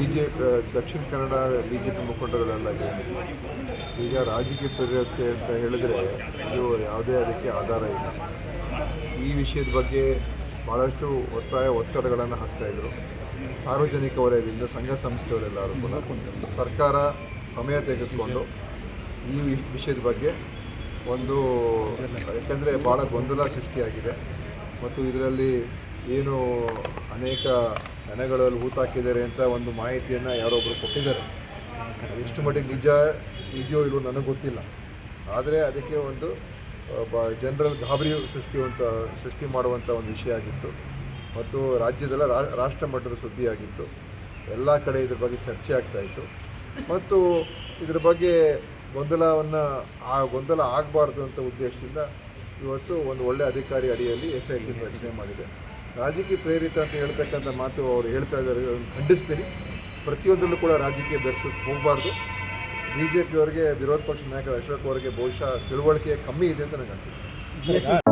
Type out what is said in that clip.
B J Dakshina Kannada B J P ಮುಖಂಡಗಳೆಲ್ಲ ಈಗ ರಾಜಕೀಯ ಪ್ರೇರಿತೆ ಅಂತ ಹೇಳಿದರೆ ಇದು ಯಾವುದೇ ಅದಕ್ಕೆ ಆಧಾರ ಇಲ್ಲ. ಈ ವಿಷಯದ ಬಗ್ಗೆ ಭಾಳಷ್ಟು ಒತ್ತಾಯ, ಒತ್ತಡಗಳನ್ನು ಹಾಕ್ತಾಯಿದ್ರು ಸಾರ್ವಜನಿಕ ವಲಯದಿಂದ ಸಂಘ ಸಂಸ್ಥೆಯವರೆಲ್ಲರೂ ಕೂಡ ಸರ್ಕಾರ ಸಮಯ ತೆಗೆದುಕೊಂಡು ಈ ವಿಷಯದ ಬಗ್ಗೆ ಒಂದು, ಯಾಕೆಂದರೆ ಭಾಳ ಗೊಂದಲ ಸೃಷ್ಟಿಯಾಗಿದೆ. ಮತ್ತು ಇದರಲ್ಲಿ ಏನು ಅನೇಕ ಹಣಗಳಲ್ಲಿ ಹೂತಾಕಿದ್ದಾರೆ ಅಂತ ಒಂದು ಮಾಹಿತಿಯನ್ನು ಯಾರೊಬ್ಬರು ಕೊಟ್ಟಿದ್ದಾರೆ. ಎಷ್ಟು ಮಟ್ಟಿಗೆ ನಿಜ ಇದೆಯೋ ಇಲ್ವೋ ನನಗೆ ಗೊತ್ತಿಲ್ಲ. ಆದರೆ ಅದಕ್ಕೆ ಒಂದು ಜನರಲ್ ಗಾಬರಿ ಸೃಷ್ಟಿಯುವಂಥ ಸೃಷ್ಟಿ ಮಾಡುವಂಥ ಒಂದು ವಿಷಯ ಆಗಿತ್ತು. ಮತ್ತು ರಾಜ್ಯದಲ್ಲ ರಾಷ್ಟ್ರ ಮಟ್ಟದ ಸುದ್ದಿಯಾಗಿತ್ತು ಎಲ್ಲ ಕಡೆ ಇದ್ರ ಬಗ್ಗೆ ಚರ್ಚೆ ಆಗ್ತಾ ಇತ್ತು. ಮತ್ತು ಇದ್ರ ಬಗ್ಗೆ ಗೊಂದಲವನ್ನು, ಆ ಗೊಂದಲ ಆಗಬಾರ್ದು ಅಂತ ಉದ್ದೇಶದಿಂದ ಇವತ್ತು ಒಂದು ಒಳ್ಳೆಯ ಅಧಿಕಾರಿ ಅಡಿಯಲ್ಲಿ ಎಸ್ ಐ ಟಿ ರಚನೆ ಮಾಡಿದೆ. ರಾಜಕೀಯ ಪ್ರೇರಿತ ಅಂತ ಹೇಳ್ತಕ್ಕಂಥ ಮಾತು ಅವರು ಹೇಳ್ತಾ ಇದ್ದಾರೆ, ಅದನ್ನು ಖಂಡಿಸ್ತೀನಿ. ಪ್ರತಿಯೊಂದರಲ್ಲೂ ಕೂಡ ರಾಜಕೀಯ ಬೆರೆಸೋಕ್ಕೆ ಹೋಗಬಾರ್ದು. ಬಿ ಜೆ ವಿರೋಧ ಪಕ್ಷದ ನಾಯಕ ಅಶೋಕ್ ಅವರಿಗೆ ಬಹುಶಃ ತಿಳುವಳಿಕೆ ಕಮ್ಮಿ ಇದೆ ಅಂತ ನನಗೆ ಅನಿಸುತ್ತೆ.